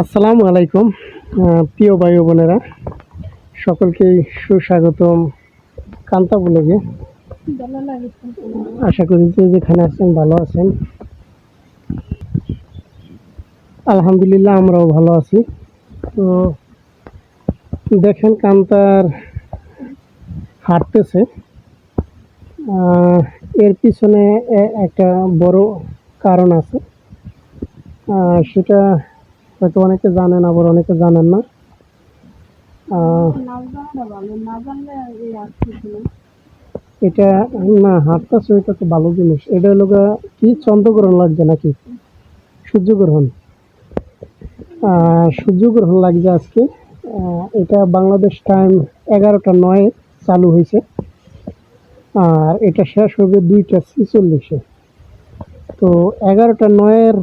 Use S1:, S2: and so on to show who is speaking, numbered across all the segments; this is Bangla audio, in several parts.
S1: আসসালামু আলাইকুম প্রিয় ও বোনেরা। সকলকেই সুস্বাগতম কান্তা ব্লগে। আশা করি যে যেখানে আছেন ভালো আছেন। আলহামদুলিল্লাহ আমরাও ভালো আছি। তো দেখেন কান্তার হাঁটতেছে। এর পিছনে একটা বড় কারণ আছে। সেটা হয়তো অনেকে জানেন, আবার অনেকে জানেন না। এটা না হাঁটতেছে এটা তো ভালো জিনিস। এটা হলো কি চন্দ্রগ্রহণ লাগছে নাকি? সূর্যগ্রহণ। সূর্যগ্রহণ লাগছে আজকে। এটা বাংলাদেশ টাইম এগারোটা নয় চালু হয়েছে। আর এটা শেষ হবে দুইটা ছিচল্লিশে। তো এগারোটা নয়ের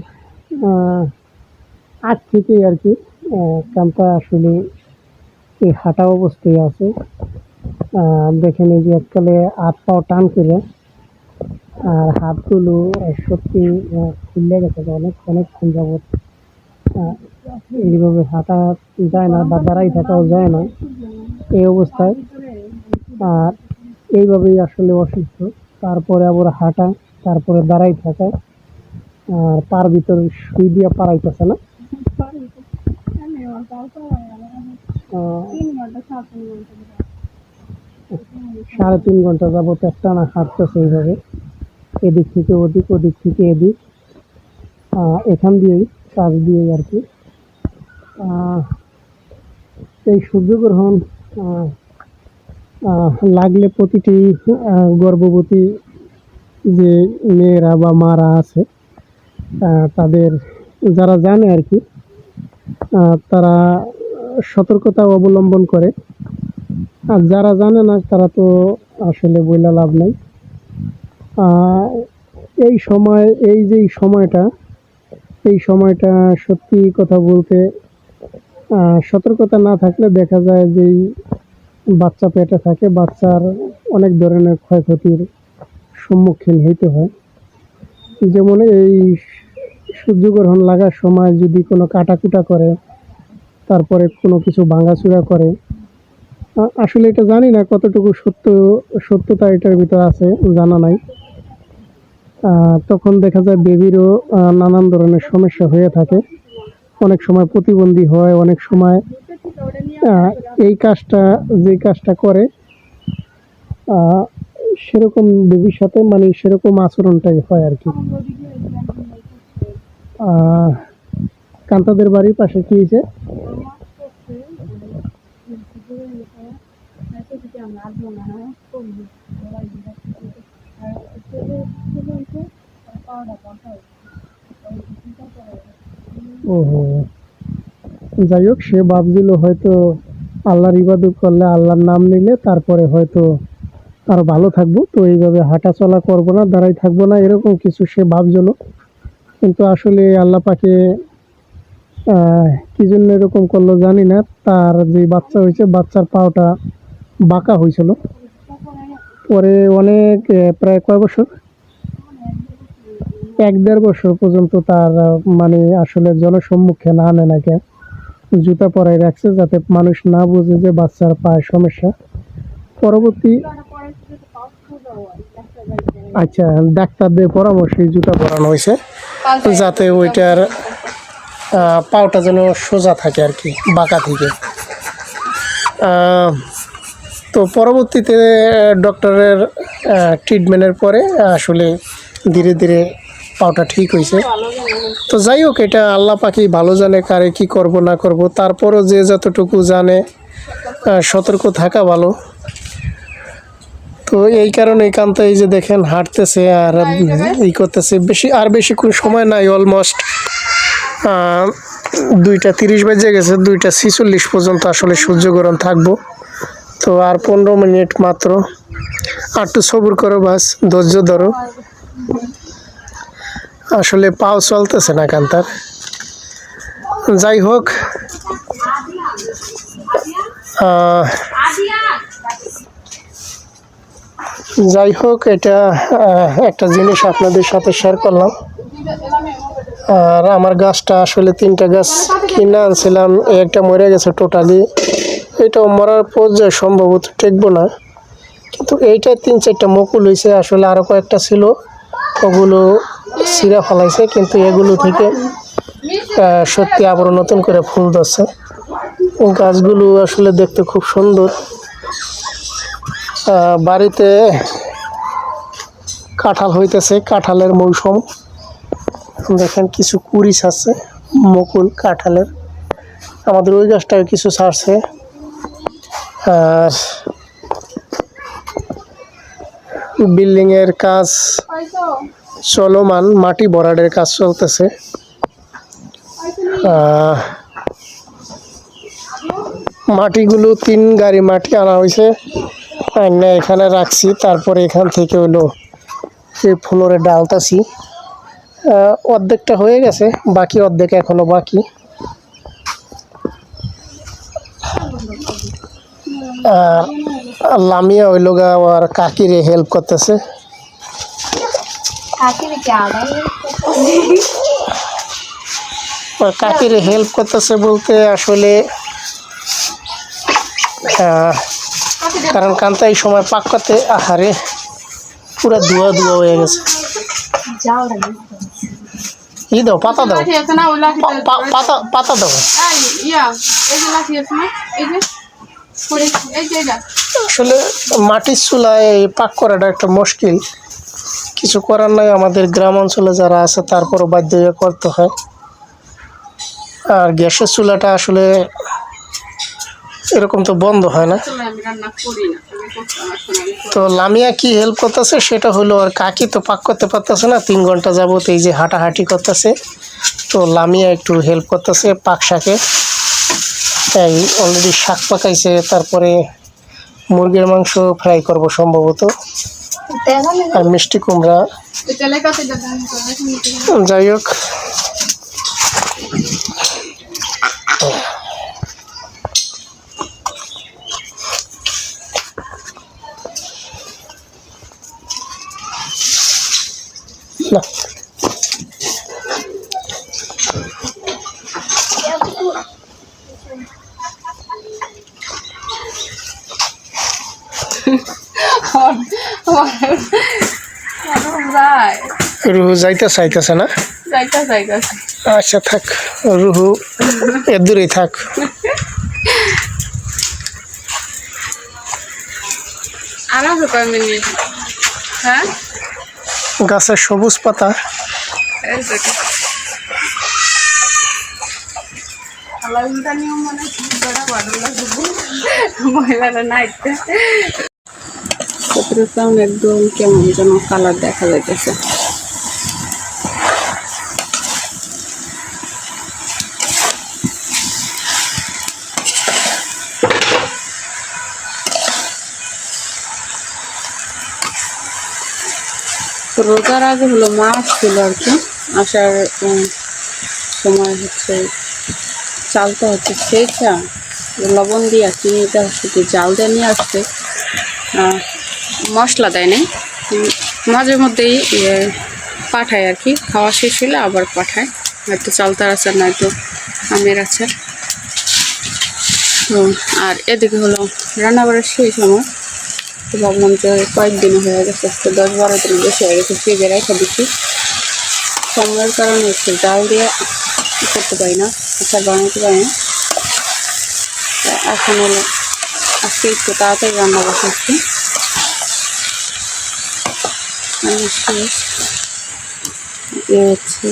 S1: আগ থেকেই আর কি কামটা আসলে এই হাঁটা অবস্থায় আছে। দেখেন এই যে এককালে হাত পাও টান করে, আর হাতগুলো সত্যি ফুলে গেছে অনেক, অনেকক্ষণ যাবত এইভাবে হাঁটা যায় না বা দাঁড়াই থাকাও যায় না। এই অবস্থায়, আর এইভাবেই আসলে অসুস্থ। তারপরে আবার হাঁটা, তারপরে দাঁড়াই থাকা। আর পার ভিতর শুই দিয়া পারাইতেছে না। সাড়ে তিন ঘণ্টা যাবত একটা না হাঁটতেছে এইভাবে। এদিক থেকে ওদিক ওদিক থেকে এদিক। এখান দিয়েই, কাজ দিয়েই আর কি। এই সূর্যগ্রহণ লাগলে প্রতিটি গর্ভবতী যে মেয়েরা বা মারা আছে তাদের, যারা জানে আর কি তারা সতর্কতা অবলম্বন করে। আর যারা জানে না, তারা তো আসলে বইলা লাভ নেই। এই সময়, এই যে সময়টা, এই সময়টা সত্যি কথা বলতে সতর্কতা না থাকলে দেখা যায় যে বাচ্চা পেটে থাকে, বাচ্চার অনেক ধরনের ক্ষয়ক্ষতির সম্মুখীন হইতে হয়। যেমন এই সূর্যগ্রহণ লাগার সময় যদি কোনো কাটাকুটা করে, তারপরে কোনো কিছু ভাঙাচুরা করে আসলে এটা জানি না কতটুকু সত্য, সত্যতা এটার ভিতর আছে, জানা নাই। তখন দেখা যায় বেবিরও নানান ধরনের সমস্যা হয়ে থাকে। অনেক সময় প্রতিবন্ধী হয়, অনেক সময় এই কাজটা, যে কাজটা করে সেরকম বেবির সাথে মানে সেরকম আচরণটাই হয় আর কি। কান্তাদের বাড়ির পাশে কি হয়েছে? ওহো। যাই হোক, সে ভাবছিল হয়তো আল্লাহর ইবাদত করলে আল্লাহর নাম নিলে তারপরে হয়তো আরও ভালো থাকব, তো এইভাবে হাঁটা চলা করব না দাঁড়াই থাকব না, এরকম কিছু সে ভাবছিল। কিন্তু আসলে আল্লাহ পাকে কি জন্য এরকম করল জানি না, তার যে বাচ্চা হয়েছে, বাচ্চার পাওটা বাঁকা হয়েছিল। পরে অনেক প্রায় কয় বছর? এক দেড় বছর পর্যন্ত তার মানে আসলে জনসম্মুখে না আনে নাকি। জুতা পরাই রাখছে যাতে মানুষ না বুঝে যে বাচ্চার পায়ে সমস্যা। পরবর্তী আচ্ছা ডাক্তারদের পরামর্শে জুতা পরানো হয়েছে, যাতে ওইটার পাওটা যেন সোজা থাকে আর কি, বাঁকা থেকে। তো পরবর্তীতে ডক্টরের ট্রিটমেন্টের পরে, আসলে ধীরে ধীরে পাওটা ঠিক হয়েছে তো যাই হোক এটা আল্লাহ পাখি ভালো জানে কারে কি করব, না করব। তারপরও যে যতটুকু জানে সতর্ক থাকা ভালো। তো এই কারণে একান্ত এই যে দেখেন, হাঁটতেছে আর ই করতেছে। বেশি, আর বেশি কোনো সময় নাই অলমোস্ট দুইটা তিরিশ বাজে গেছে, দুইটা ছিচল্লিশ পর্যন্ত আসলে সূর্যগ্রহণ থাকব। তো আর পনেরো মিনিট মাত্র। আর একটু সবুর করো বাস, ধৈর্য ধরো। আসলে পাও চলতেছে না কান্তার যাই হোক যাই হোক, এটা একটা জিনিস আপনাদের সাথে শেয়ার করলাম। আর আমার গাছটা আসলে তিনটা গাছ কিনে আনছিলাম একটা মরে গেছে টোটালি এটাও মরার পর্যায়ে সম্ভবত টেকবো না। কিন্তু এইটা তিন চারটা মুকুল হয়েছে আসলে আরও কয়েকটা ছিল। ওগুলো সিরা ফলাইছে, কিন্তু এগুলো থেকে সত্যি আবারও নতুন করে ফুল ধরছে। গাছগুলো আসলে দেখতে খুব সুন্দর। বাড়িতে কাঁঠাল হইতেছে, কাঁঠালের মৌসুম। দেখেন কিছু কুড়ি আছে মুকুল কাঁঠালের। আমাদের ওই গাছটাও কিছু ছাড়ছে। আর বিল্ডিং এর কাজ চলমান মাটি ভরাটের কাজ চলতেছে। মাটিগুলো তিন গাড়ি মাটি আনা হয়েছে। এখানে রাখছি, তারপরে এখান থেকে হলো এই ফ্লোরে ডালতাছি। অর্ধেকটা হয়ে গেছে, বাকি অর্ধেক এখনও বাকি। আর লামিয়া হইল গা আর কাকিরে হেল্প করতেছে।
S2: কাকির
S1: হেল্প করতেছে বলতে আসলে কারণ কান্তা এই সময় পাক করতে, আহারে, পুরো ধোয়া ধোয়া হয়ে গেছে। ই দাও, পাতা দাও। পাতা পাতা দাও। আসলে মাটির চুলায় পাক করাটা একটা মুশকিল। কিছু করার নাই। আমাদের গ্রাম অঞ্চলে যারা আছে, তারপরও বাধ্য হয়ে করতে হয়। আর গ্যাসের চুলাটা আসলে এরকম তো বন্ধ হয় না। তো লামিয়া কি হেল্প করতেছে? সেটা হলো আর কাকি তো পাক করতে পারতেছে না, তিন ঘণ্টা যাবত এই যে হাঁটাহাঁটি করতেছে। তো লামিয়া একটু হেল্প করতেছে পাক শাকে। তাই অলরেডি শাক পাকাইছে, তারপরে মুরগির মাংস ফ্রাই করব সম্ভবত। আর মিষ্টি কুমড়া
S3: এই তেলের কাছে যাবেন তো এখন নিতে হবে।
S1: যাই হোক না রুহু যাইতে চাইতেছে না আচ্ছা থাক রুহু এর দূরেই থাক
S3: হ্যাঁ
S1: গাছের সবুজ পাতা
S3: মানে মহিলারা নাইতে কতটা একদম কেমন যেন কালার দেখা যাইতেছে। রোজার আগে হলো মাছ ছিল আর কি, আসার সময় হচ্ছে চালটা হচ্ছে সেচা লবণ দিয়ে চিনিটা হচ্ছে জাল দিয়ে নিয়ে আসছে। মশলা দেয় নাই। মাঝে মধ্যেই পাঠায় আর কি। খাওয়া শেষ হলে আবার পাঠায়। হয়তো চালতার আচার নয়তো আমের আচার তো, আর এদিকে হলো রান্নাবাড়ার শেষ সময় তো ভাবলাম যে কয়েকদিন হয়ে গেছে, আজকে দশ বারো দিন বেশি হয়ে গেছে, ফ্রিজে রেখে দিচ্ছি। সময়ের কারণে হচ্ছে জাল দিয়ে করতে পারি না, আচার বানাতে পারি না। এখন হলো, আজকে একটু তাড়াতাড়ি রান্না বসাচ্ছি। নিয়েছি হচ্ছে